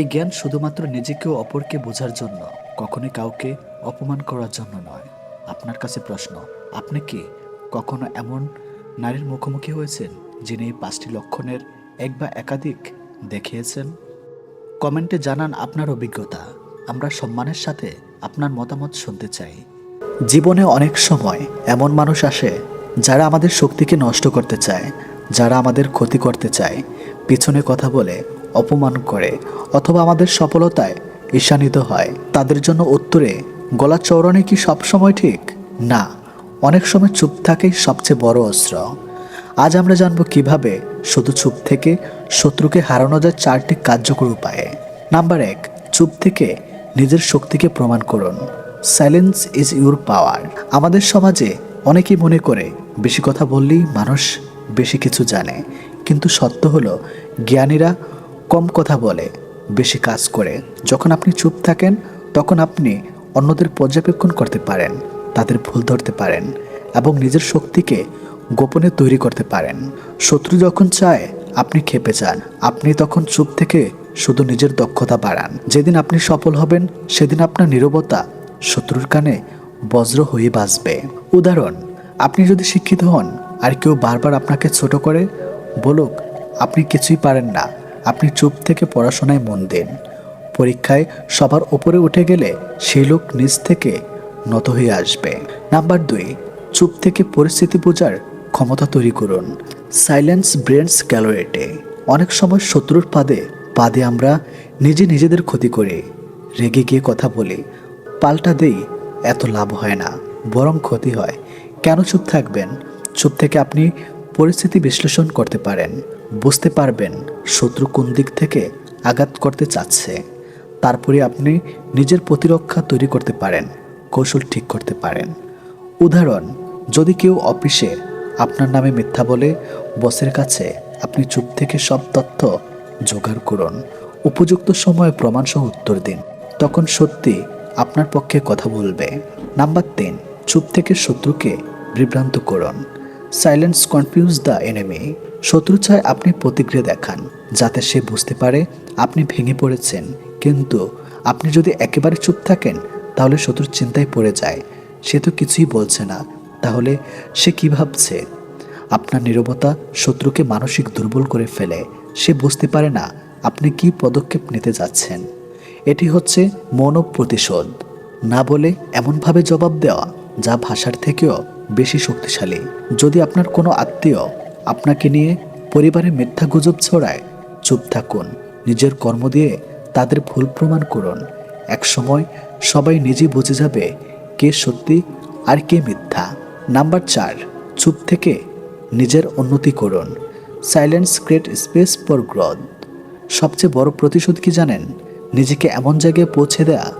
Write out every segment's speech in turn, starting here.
এই জ্ঞান শুধুমাত্র নিজেকে ও অপরকে বোঝার জন্য, কখনোই কাউকে অপমান করার জন্য নয়। আপনার কাছে প্রশ্ন, আপনি কি কখনো এমন নারীর মুখোমুখি হয়েছেন, যিনি এই পাঁচটি লক্ষণের এক বা একাধিক দেখিয়েছেন? কমেন্টে জানান আপনার অভিজ্ঞতা। আমরা সম্মানের সাথে আপনার মতামত শুনতে চাই। জীবনে অনেক সময় এমন মানুষ আসে, যারা আমাদের শক্তিকে নষ্ট করতে চায়, যারা আমাদের ক্ষতি করতে চায়, পিছনে কথা বলে অপমান করে অথবা আমাদের সফলতায় ঈশানিত হয়। তাদের জন্য উত্তরে, গলা চৌড়ানো কি সবসময় ঠিক? না, অনেক সময় চুপ থাকেই সবচেয়ে বড় অস্ত্র। আজ আমরা জানব কীভাবে শুধু চুপ থেকে শত্রুকে হারানো যায় চারটি কার্যকর উপায়ে। নাম্বার এক, চুপ থেকে নিজের শক্তিকে প্রমাণ করুন। সাইলেন্স ইজ ইউর পাওয়ার আমাদের সমাজে অনেকেই মনে করে, বেশি কথা বললেই মানুষ বেশি কিছু জানে। কিন্তু সত্য হলো, জ্ঞানীরা কম কথা বলে, বেশি কাজ করে। যখন আপনি চুপ থাকেন, তখন আপনি অন্যদের পর্যবেক্ষণ করতে পারেন, তাদের ভুল ধরতে পারেন এবং নিজের শক্তিকে গোপনে তৈরি করতে পারেন। শত্রু যখন চায়, আপনি খেপে যান। আপনি তখন চুপ থেকে শুধু নিজের দক্ষতা বাড়ান। যেদিন আপনি সফল হবেন, সেদিন আপনার নীরবতা শত্রুর কানে বজ্র হয়ে বাজবে। উদাহরণ, আপনি যদি শিক্ষিত হন, আর কেউ বারবার আপনাকে ছোট করে বলুক, আপনি কিছুই পারেন না। আপনি চুপ থেকে পড়াশোনায় মন দিন। পরীক্ষায় সবার ওপরে উঠে গেলে সেই লোক নিজ থেকে নত হয়ে আসবে। নাম্বার দুই, চুপ থেকে পরিস্থিতি বোঝার ক্ষমতা তৈরি করুন। সাইলেন্স ব্রেন্স ক্যালোরেটে অনেক সময় শত্রুর পাদে পাদে আমরা নিজে নিজেদের ক্ষতি করি। রেগে গিয়ে কথা বলি। পাল্টা দেই, এত লাভ হয় না। বরং ক্ষতি হয়। কেন চুপ থাকবেন? চুপ থেকে আপনি পরিস্থিতি বিশ্লেষণ করতে পারেন। বুঝতে পারবেন শত্রু কোন দিক থেকে আঘাত করতে চাচ্ছে। তারপরে আপনি নিজের প্রতিরক্ষা তৈরি করতে পারেন, কৌশল ঠিক করতে পারেন। উদাহরণ, যদি কেউ অফিসে আপনার নামে মিথ্যা বলে, বসের কাছে আপনি চুপ থেকে সব তথ্য জোগাড় করুন। উপযুক্ত সময়ে প্রমাণসহ উত্তর দিন। তখন সত্যি আপনার পক্ষে কথা বলবে। নাম্বার তিন, চুপ থেকে শত্রুকে বিভ্রান্ত করুন। সাইলেন্স কনফিউজ দ্য এনিমি শত্রু চায় আপনি প্রতিক্রিয়া দেখান, যাতে সে বুঝতে পারে আপনি ভেঙে পড়েছেন। কিন্তু আপনি যদি একেবারে চুপ থাকেন, তাহলে শত্রুর চিন্তায় পড়ে যায়। সে তো কিছুই বলছে না। তাহলে সে কি ভাবছে? আপনার নীরবতা শত্রুকে মানসিক দুর্বল করে ফেলে। সে বুঝতে পারে না আপনি কি পদক্ষেপ নিতে যাচ্ছেন। এটি হচ্ছে মৌন প্রতিশোধ না বলে এমনভাবে জবাব দেওয়া, যা ভাষার থেকেও বেশি শক্তিশালী। যদি আপনার কোনো আত্মীয় আপনাকে নিয়ে পরিবারে মিথ্যা গুজব ছড়ায়, চুপ থাকুন। নিজের কর্ম দিয়ে তাদের ভুল প্রমাণ করুন। একসময় সবাই নিজে বুঝে যাবে কে সত্যি আর কে মিথ্যা। নাম্বার চার, চুপ থেকে নিজের উন্নতি করুন। Silence create space for growth সবচেয়ে বড় প্রতিশোধ কি জানেন? নিজেকে এমন জায়গায় পৌঁছে দেয়া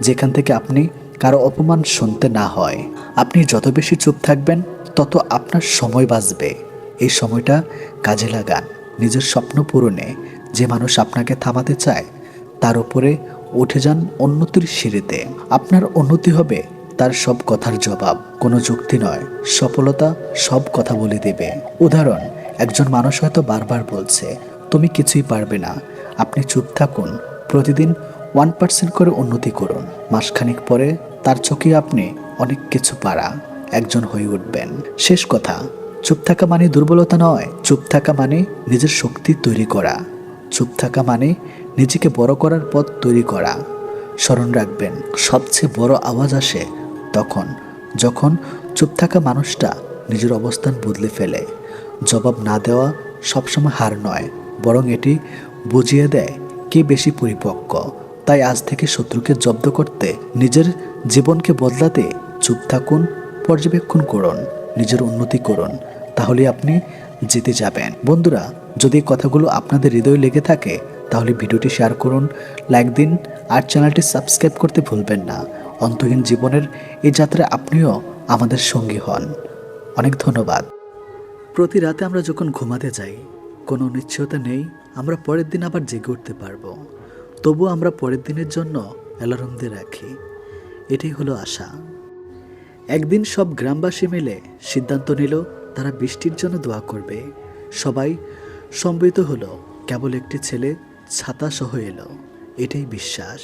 যেখান থেকে আপনি কারও অপমান শুনতে না হয়। আপনি যত বেশি চুপ থাকবেন, তত আপনার সময় বাঁচবে। এই সময়টা কাজে লাগান। নিজের স্বপ্ন পূরণে যে মানুষ আপনাকে থামাতে চায়, তার উপরে উঠে যান উন্নতির সিঁড়িতে। আপনার উন্নতি হবে, তার সব কথার জবাব। কোনো যুক্তি নয়, সফলতা সব কথা বলে দেবে। উদাহরণ, একজন মানুষ হয়তো বারবার বলছে, তুমি কিছুই পারবে না। আপনি চুপ থাকুন। প্রতিদিন ওয়ান পার্সেন্ট করে উন্নতি করুন। মাসখানেক পরে তার চোখে আপনি অনেক কিছু পারা একজন হয়ে উঠবেন। শেষ কথা, চুপ থাকা মানে দুর্বলতা নয়। চুপ থাকা মানে নিজের শক্তি তৈরি করা। চুপ থাকা মানে নিজেকে বড় করার পথ তৈরি করা। স্মরণ রাখবেন, সবচেয়ে বড় আওয়াজ আসে তখন, যখন চুপ থাকা মানুষটা নিজের অবস্থান বদলে ফেলে। জবাব না দেওয়া সবসময় হার নয়, বরং এটি বুঝিয়ে দেয় কে বেশি পরিপক্ক। তাই আজ থেকে শত্রুকে জব্দ করতে, নিজের জীবনকে বদলাতে চুপ থাকুন, পর্যবেক্ষণ করুন, নিজের উন্নতি করুন তাহলে আপনি জিতে যাবেন। বন্ধুরা, যদি কথাগুলো আপনাদের হৃদয়ে লেগে থাকে, তাহলে ভিডিওটি শেয়ার করুন, লাইক দিন, আর চ্যানেলটি সাবস্ক্রাইব করতে ভুলবেন না। অন্তহীন জীবনের এই যাত্রায় আপনিও আমাদের সঙ্গী হন। অনেক ধন্যবাদ। প্রতি রাতে আমরা যখন ঘুমাতে যাই, কোনো নিশ্চয়তা নেই, আমরা পরের দিন আবার জেগে উঠতে পারব। তবু আমরা পরের দিনের জন্য অ্যালার্ম দিয়ে রাখি। এটাই হলো আশা। একদিন সব গ্রামবাসী মিলে সিদ্ধান্ত নিল, তারা বৃষ্টির জন্য দোয়া করবে। সবাই সম্মিলিত হলো, কেবল একটি ছেলে ছাতা সহ এলো। এটাই বিশ্বাস।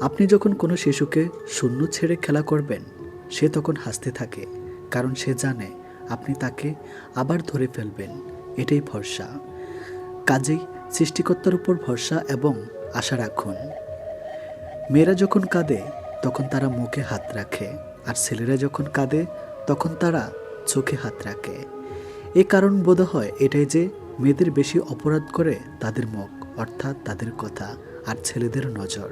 আপনি যখন কোনো শিশুকে শূন্য ছেড়ে খেলা করবেন, সে তখন হাসতে থাকে, কারণ সে জানে আপনি তাকে আবার ধরে ফেলবেন। এটাই ভরসা। কাজেই সৃষ্টিকর্তার উপর ভরসা এবং আশা রাখুন। মেয়েরা যখন কাঁদে, তখন তারা মুখে হাত রাখে। আর ছেলেরা যখন কাঁদে, তখন তারা চোখে হাত রাখে। এ কারণ বোধ হয় এটাই যে মেয়েদের বেশি অপরাধ করে তাদের মুখ, অর্থাৎ তাদের কথা আর ছেলেদের নজর।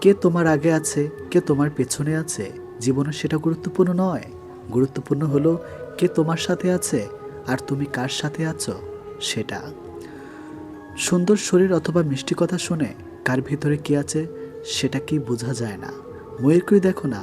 কে তোমার আগে আছে, কে তোমার পেছনে আছে, জীবনে সেটা গুরুত্বপূর্ণ নয়। গুরুত্বপূর্ণ হলো কে তোমার সাথে আছে আর তুমি কার সাথে আছো, সেটা। সুন্দর শরীর অথবা মিষ্টি কথা শুনে কার ভিতরে কি আছে, সেটা কি বোঝা যায় না। ময়ূরকেই দেখো না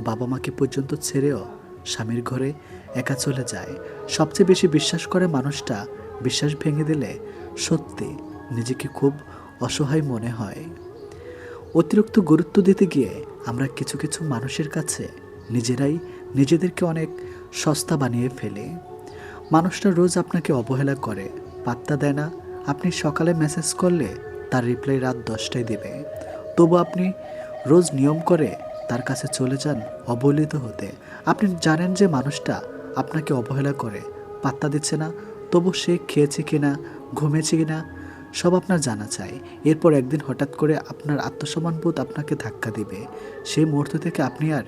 বাবা মাকে পর্যন্ত ছেড়েও স্বামীর ঘরে একা চলে যায়। সবচেয়ে বেশি বিশ্বাস করে মানুষটা বিশ্বাস ভেঙে দিলে সত্যি নিজেকে খুব অসহায় মনে হয়। অতিরিক্ত গুরুত্ব দিতে গিয়ে আমরা কিছু কিছু মানুষের কাছে নিজেরাই নিজেদেরকে অনেক সস্তা বানিয়ে ফেলি। মানুষটা রোজ আপনাকে অবহেলা করে, পাত্তা দেয় না। আপনি সকালে মেসেজ করলে তার রিপ্লাই রাত দশটায় দেবে। তবু আপনি রোজ নিয়ম করে তার কাছে চলে যান অবহেলিত হতে। আপনি জানেন যে মানুষটা আপনাকে অবহেলা করে, পাত্তা দিচ্ছে না, তবু সে খেয়েছে কিনা ঘুমেছে কিনা, সব আপনার জানা চাই। এরপর একদিন হঠাৎ করে আপনার আত্মসম্মানবোধ আপনাকে ধাক্কা দিবে। সেই মুহূর্ত থেকে আপনি আর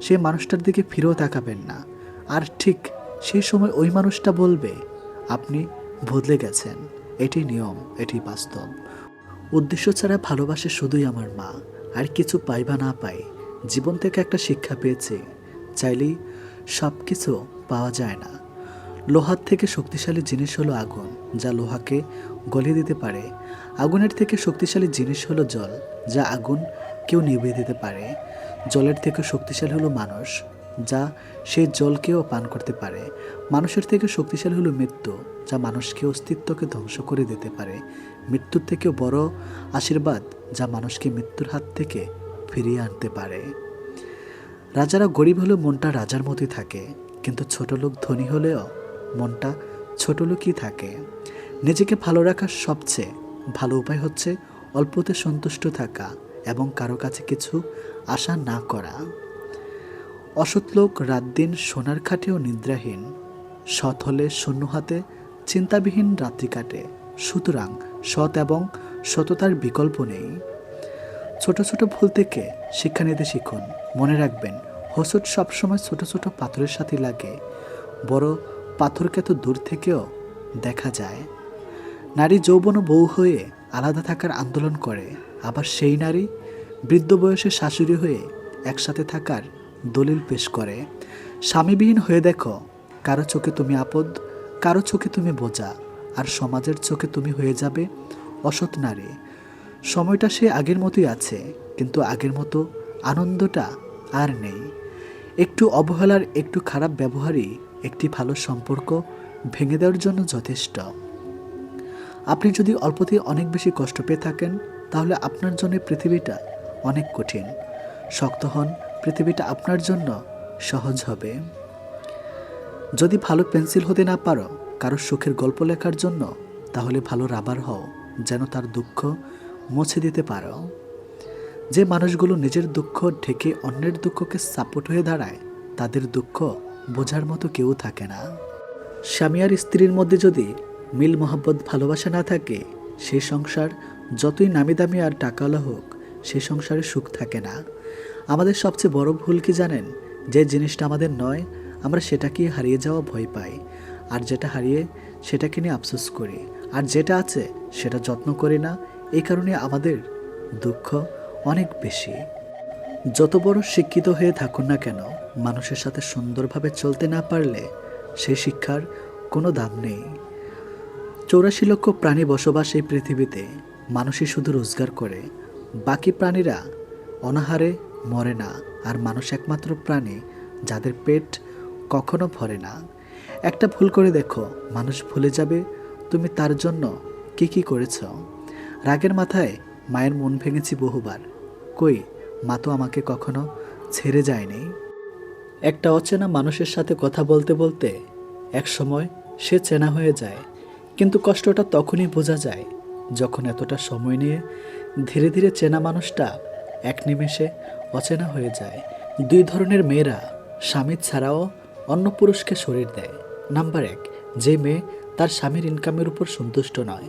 সেই মানুষটার দিকে ফিরেও তাকাবেন না। আর ঠিক সেই সময় ওই মানুষটা বলবে, আপনি বদলে গেছেন। এটি নিয়ম, এটি বাস্তব। উদ্দেশ্য ছাড়া ভালোবাসে শুধুই আমার মা। আর কিছু পাই বা না পাই। জীবন থেকে একটা শিক্ষা পেয়েছি, চাইলেই সব কিছু পাওয়া যায় না। লোহার থেকে শক্তিশালী জিনিস হলো আগুন, যা লোহাকে গলিয়ে দিতে পারে। আগুনের থেকে শক্তিশালী জিনিস হলো জল, যা আগুন কেউ নিভিয়ে দিতে পারে। জলের থেকে শক্তিশালী হলো মানুষ, যা সেই জলকেও পান করতে পারে। মানুষের থেকে শক্তিশালী হলো মৃত্যু, যা মানুষকে অস্তিত্বকে ধ্বংস করে দিতে পারে। মৃত্যুর থেকেও বড় আশীর্বাদ, যা মানুষকে মৃত্যুর হাত থেকে ফিরিয়ে আনতে পারে। রাজারা গরিব হলেও মনটা রাজার মতোই থাকে, কিন্তু ছোট লোক ধনী হলেও মনটা ছোট লোকই থাকে। নিজেকে ভালো রাখার সবচেয়ে ভালো উপায় হচ্ছে অল্পতে সন্তুষ্ট থাকা এবং কারও কাছে কিছু আশা না করা। অসৎ লোক রাত দিন সোনার খাটেও নিদ্রাহীন, সৎ হলে শূন্য হাতে চিন্তাবিহীন রাত্রি কাটে। সুতরাং সৎ এবং সততার বিকল্প নেই। ছোট ছোট ভুল থেকে শিক্ষা নিতে শিখুন। মনে রাখবেন হোসট সবসময় ছোট ছোট পাথরের সাথে লাগে। বড় পাথরকে তো দূর থেকেও দেখা যায়। নারী যৌবন বউ হয়ে আলাদা থাকার আন্দোলন করে। আবার সেই নারী বৃদ্ধ বয়সে শাশুড়ি হয়ে একসাথে থাকার দলিল পেশ করে। স্বামীবিহীন হয়ে দেখো, কারও চোখে তুমি আপদ, কারও চোখে তুমি বোঝা। আর সমাজের চোখে তুমি হয়ে যাবে অসৎ নারী। সময়টা সে আগের মতোই আছে, কিন্তু আগের মতো আনন্দটা আর নেই। একটু অবহেলার, একটু খারাপ ব্যবহারই একটি ভালো সম্পর্ক ভেঙে দেওয়ার জন্য যথেষ্ট। আপনি যদি অল্পতেই অনেক বেশি কষ্ট পেয়ে থাকেন, তাহলে আপনার জন্য পৃথিবীটা অনেক কঠিন। শক্ত হন, পৃথিবীটা আপনার জন্য সহজ হবে। যদি ভালো পেন্সিল হতে না পারো, কারও সুখের গল্প লেখার জন্য, তাহলে ভালো রাবার হও, যেন তার দুঃখ মুছে দিতে পারো। যে মানুষগুলো নিজের দুঃখ ঢেকে অন্যের দুঃখকে সাপোর্ট হয়ে দাঁড়ায়, তাদের দুঃখ বোঝার মতো কেউ থাকে না। স্বামী আর স্ত্রীর মধ্যে যদি মিল মোহাব্বত ভালোবাসা না থাকে সেই সংসার যতই নামি দামি আর টাকাওয়ালা হোক সেই সংসারে সুখ থাকে না। আমাদের সবচেয়ে বড় ভুল কি জানেন? যে জিনিসটা আমাদের নয়, আমরা সেটাকে হারিয়ে যাওয়া ভয় পাই। আর যেটা হারিয়ে সেটাকে নিয়ে আফসোস করি। আর যেটা আছে, সেটা যত্ন করি না এই কারণে আমাদের দুঃখ অনেক বেশি। যত বড় শিক্ষিত হয়ে থাকুন না কেন, মানুষের সাথে সুন্দরভাবে চলতে না পারলে সেই শিক্ষার কোনো দাম নেই। চৌরাশি লক্ষ প্রাণী বসবাস এই পৃথিবীতে, মানুষই শুধু রোজগার করে। বাকি প্রাণীরা অনাহারে মরে না, আর মানুষ একমাত্র প্রাণী যাদের পেট কখনো ভরে না। একটা ভুল করে দেখো, মানুষ ভুলে যাবে, তুমি তার জন্য কি কি করেছ? রাগের মাথায় মায়ের মন ভেঙেছি বহুবার। কই, মা তো আমাকে কখনো ছেড়ে যায়নি। একটা অচেনা মানুষের সাথে কথা বলতে বলতে এক সময় সে চেনা হয়ে যায়, কিন্তু কষ্টটা তখনই বোঝা যায় যখন এতটা সময় নিয়ে ধীরে ধীরে চেনা মানুষটা এক নিমেষে অচেনা হয়ে যায়। দুই ধরনের মেয়েরা স্বামী ছাড়াও অন্য পুরুষকে শরীর দেয়। নাম্বার এক, যে মেয়ে তার স্বামীর ইনকামের উপর সন্তুষ্ট নয়।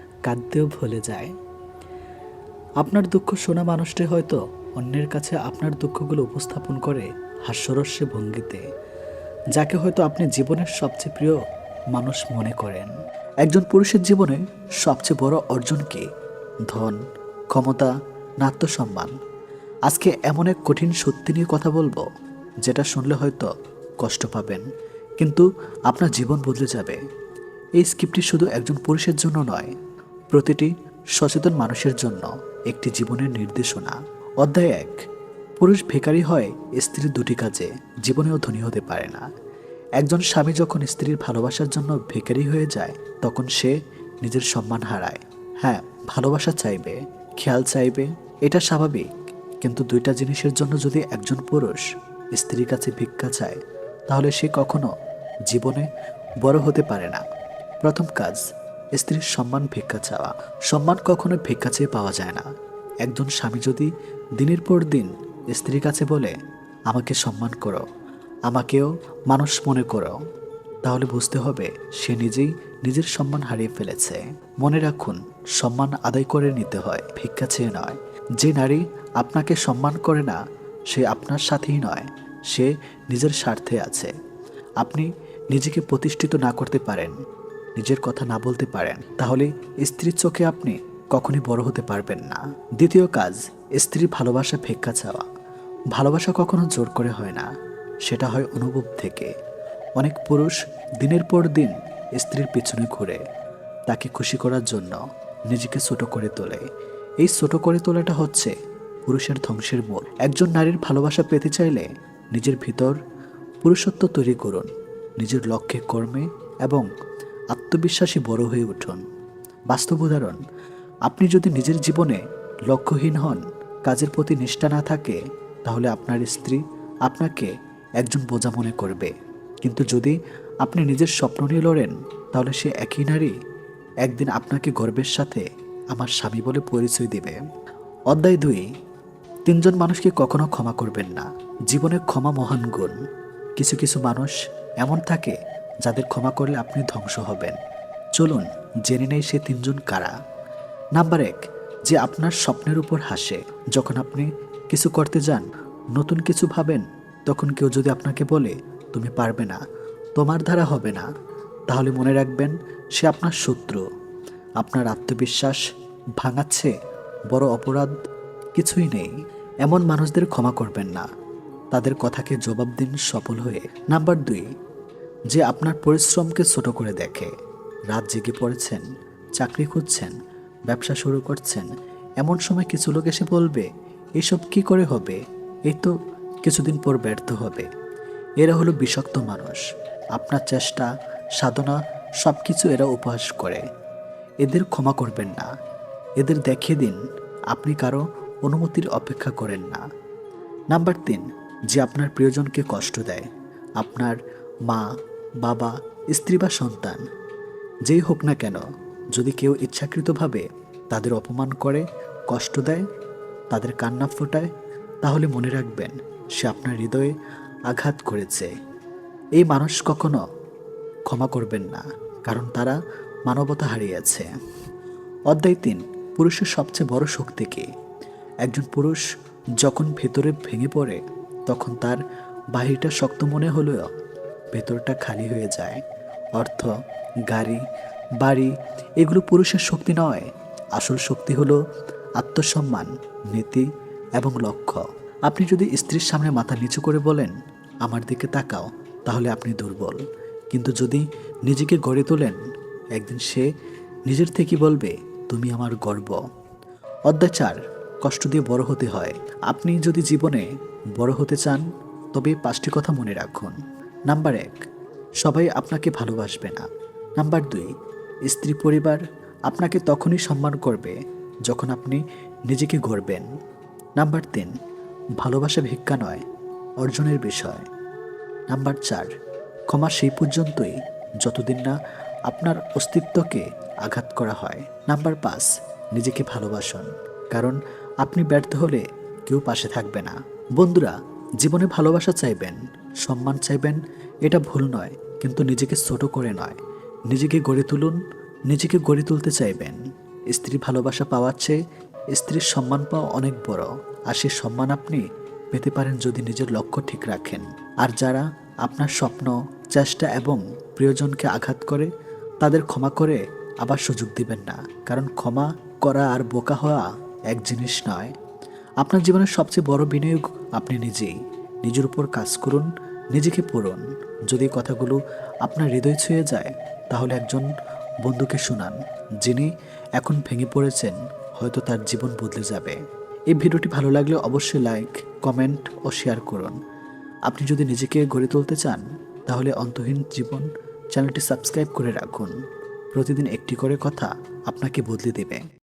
কাঁদতেও ভুলে যায়। আপনার দুঃখ শোনা মানুষটি হয়তো অন্যের কাছে আপনার দুঃখগুলো উপস্থাপন করে হাস্যরস্যে ভঙ্গিতে, যাকে হয়তো আপনি জীবনের সবচেয়ে প্রিয় মানুষ মনে করেন। একজন পুরুষের জীবনে সবচেয়ে বড় অর্জন কি? ধন, ক্ষমতা না আত্মসম্মান? আজকে এমন এক কঠিন সত্যি নিয়ে কথা বলব, যেটা শুনলে হয়তো কষ্ট পাবেন, কিন্তু আপনার জীবন বদলে যাবে। এই স্ক্রিপ্টটি শুধু একজন পুরুষের জন্য নয় প্রতিটি সচেতন মানুষের জন্য একটি জীবনের নির্দেশনা। অধ্যায় এক, পুরুষ ভিখারি হয় স্ত্রীর দুটি কাজে, জীবনেও ধনী হতে পারে না। একজন স্বামী যখন স্ত্রীর ভালোবাসার জন্য ভিখারি হয়ে যায়, তখন সে নিজের সম্মান হারায়। হ্যাঁ ভালোবাসা চাইবে, খেয়াল চাইবে, এটা স্বাভাবিক। কিন্তু দুইটা জিনিসের জন্য যদি একজন পুরুষ স্ত্রীর কাছে ভিক্ষা চায়, তাহলে সে কখনো জীবনে বড় হতে পারে না। প্রথম কাজ স্ত্রীর সম্মান ভিক্ষা চাওয়া। সম্মান কখনো ভিক্ষা চেয়ে পাওয়া যায় না। একজন স্বামী যদি দিনের পর দিন স্ত্রীর কাছে বলে, আমাকে সম্মান করো, আমাকেও মানুষ মনে করো, তাহলে বুঝতে হবে সে নিজেই নিজের সম্মান হারিয়ে ফেলেছে। মনে রাখুন, সম্মান আদায় করে নিতে হয়, ভিক্ষা চেয়ে নয়। যে নারী আপনাকে সম্মান করে না, সে আপনার সাথেই নয়, সে নিজের স্বার্থে আছে। আপনি নিজেকে প্রতিষ্ঠিত না করতে পারেন। নিজের কথা না বলতে পারেন, তাহলে স্ত্রীর চোখে আপনি কখনই বড় হতে পারবেন না। দ্বিতীয় কাজ স্ত্রী ভালোবাসা ভিক্ষা চাওয়া। ভালোবাসা কখনো জোর করে হয় না, সেটা হয় অনুভব থেকে। অনেক পুরুষ দিনের পর দিন স্ত্রীর পিছনে ঘুরে, তাকে খুশি করার জন্য নিজেকে ছোট করে তোলে। এই ছোট করে তোলাটা হচ্ছে পুরুষের ধ্বংসের মূল। একজন নারীর ভালোবাসা পেতে চাইলে নিজের ভিতর পুরুষত্ব তৈরি করুন, নিজের লক্ষ্যে কর্মে এবং আত্মবিশ্বাসী বড় হয়ে উঠুন। বাস্তব উদাহরণ, আপনি যদি নিজের জীবনে লক্ষ্যহীন হন, কাজের প্রতি নিষ্ঠা না থাকে, তাহলে আপনার স্ত্রী আপনাকে একজন বোঝা মনে করবে। কিন্তু যদি আপনি নিজের স্বপ্ন নিয়ে লড়েন, তাহলে সে একই নারী একদিন আপনাকে গর্বের সাথে আমার স্বামী বলে পরিচয় দেবে। অধ্যায় দুই, তিনজন মানুষকে কখনো ক্ষমা করবেন না। জীবনে ক্ষমা মহান গুণ। কিছু কিছু মানুষ এমন থাকে যাদের ক্ষমা করলে আপনি ধ্বংস হবেন। চলুন, জেনে নেই সে তিনজন কারা। নাম্বার এক, যে আপনার স্বপ্নের উপর হাসে। যখন আপনি কিছু করতে যান, নতুন কিছু ভাবেন, তখন কেউ যদি আপনাকে বলে, তুমি পারবে না, তোমার দ্বারা হবে না, তাহলে মনে রাখবেন, সে আপনার শত্রু। আপনার আত্মবিশ্বাস ভাঙাচ্ছে, বড় অপরাধ কিছুই নেই। এমন মানুষদের ক্ষমা করবেন না। তাদের কথাকে জবাব দিন সফল হয়ে। নাম্বার দুই যে আপনার পরিশ্রমকে ছোট করে দেখে। রাত জেগে পড়েছেন, চাকরি খুঁজছেন, ব্যবসা শুরু করছেন, এমন সময় কিছু লোক এসে বলবে, এসব কি করে হবে? এই তো কিছুদিন পর ব্যর্থ হবে। এরা হলো বিষাক্ত মানুষ। আপনার চেষ্টা, সাধনা সব কিছু এরা উপহাস করে। এদের ক্ষমা করবেন না। এদের দেখিয়ে দিন, আপনি কারও অনুমতির অপেক্ষা করেন না। নাম্বার তিন, যে আপনার প্রিয়জনকে কষ্ট দেয়। আপনার মা বাবা, স্ত্রী বা সন্তান, যেই হোক না কেন, যদি কেউ ইচ্ছাকৃতভাবে তাদের অপমান করে, কষ্ট দেয়, তাদের কান্না ফোটায়, তাহলে মনে রাখবেন সে আপনার হৃদয়ে আঘাত করেছে। এই মানুষ কখনো ক্ষমা করবেন না, কারণ তারা মানবতা হারিয়েছে অধ্যায় তিন, পুরুষের সবচেয়ে বড় শক্তি কি? একজন পুরুষ যখন ভেতরে ভেঙে পড়ে, তখন তার বাহিরটা শক্ত মনে হলেও ভেতরটা খালি হয়ে যায়। অর্থ, গাড়ি, বাড়ি, এগুলো পুরুষের শক্তি নয়। আসল শক্তি হলো আত্মসম্মান, নীতি এবং লক্ষ্য। আপনি যদি স্ত্রীর সামনে মাথা নিচু করে বলেন, আমার দিকে তাকাও, তাহলে আপনি দুর্বল। কিন্তু যদি নিজেকে গড়ে তোলেন, একদিন সে নিজের থেকে বলবে, তুমি আমার গর্ব। অধ্যায় চার কষ্ট দিয়ে বড় হতে হয়। আপনি যদি জীবনে বড় হতে চান, তবে পাঁচটি কথা মনে রাখুন। নাম্বার এক, সবাই আপনাকে ভালোবাসবে না। নাম্বার দুই, স্ত্রী পরিবার আপনাকে তখনই সম্মান করবে যখন আপনি নিজেকে গড়বেন। নাম্বার তিন, ভালোবাসা ভিক্ষা নয়, অর্জনের বিষয়। নাম্বার চার, ক্ষমা সেই পর্যন্তই যতদিন না আপনার অস্তিত্বকে আঘাত করা হয়। নাম্বার পাঁচ, নিজেকে ভালোবাসুন, কারণ আপনি ব্যর্থ হলে কেউ পাশে থাকবে না। বন্ধুরা, জীবনে ভালোবাসা চাইবেন। সম্মান চাইবেন, এটা ভুল নয়, কিন্তু নিজেকে ছোট করে নয়। নিজেকে গড়ে তুলুন, নিজেকে গড়ে তুলতে চাইবেন। স্ত্রী ভালোবাসা পাওয়ার চেয়ে স্ত্রীর সম্মান পাওয়া অনেক বড়, আর সে সম্মান আপনি পেতে পারেন যদি নিজের লক্ষ্য ঠিক রাখেন। আর যারা আপনার স্বপ্ন, চেষ্টা এবং প্রিয়জনকে আঘাত করে, তাদের ক্ষমা করে আবার সুযোগ দিবেন না, কারণ ক্ষমা করা আর বোকা হওয়া এক জিনিস নয়। আপনার জীবনের সবচেয়ে বড় বিনিয়োগ আপনি নিজেই। নিজের উপর কাজ করুন, নিজেকে পড়ুন। যদি কথাগুলো আপনার হৃদয় ছুঁয়ে যায়, তাহলে একজন বন্ধুকে শুনান, যিনি এখন ভেঙে পড়েছেন, হয়তো তার জীবন বদলে যাবে। এই ভিডিওটি ভালো লাগলে অবশ্যই লাইক কমেন্ট ও শেয়ার করুন। আপনি যদি নিজেকে গড়ে তুলতে চান, তাহলে অন্তহীন জীবন চ্যানেলটি সাবস্ক্রাইব করে রাখুন। প্রতিদিন একটি করে কথা আপনাকে বদলে দেবে।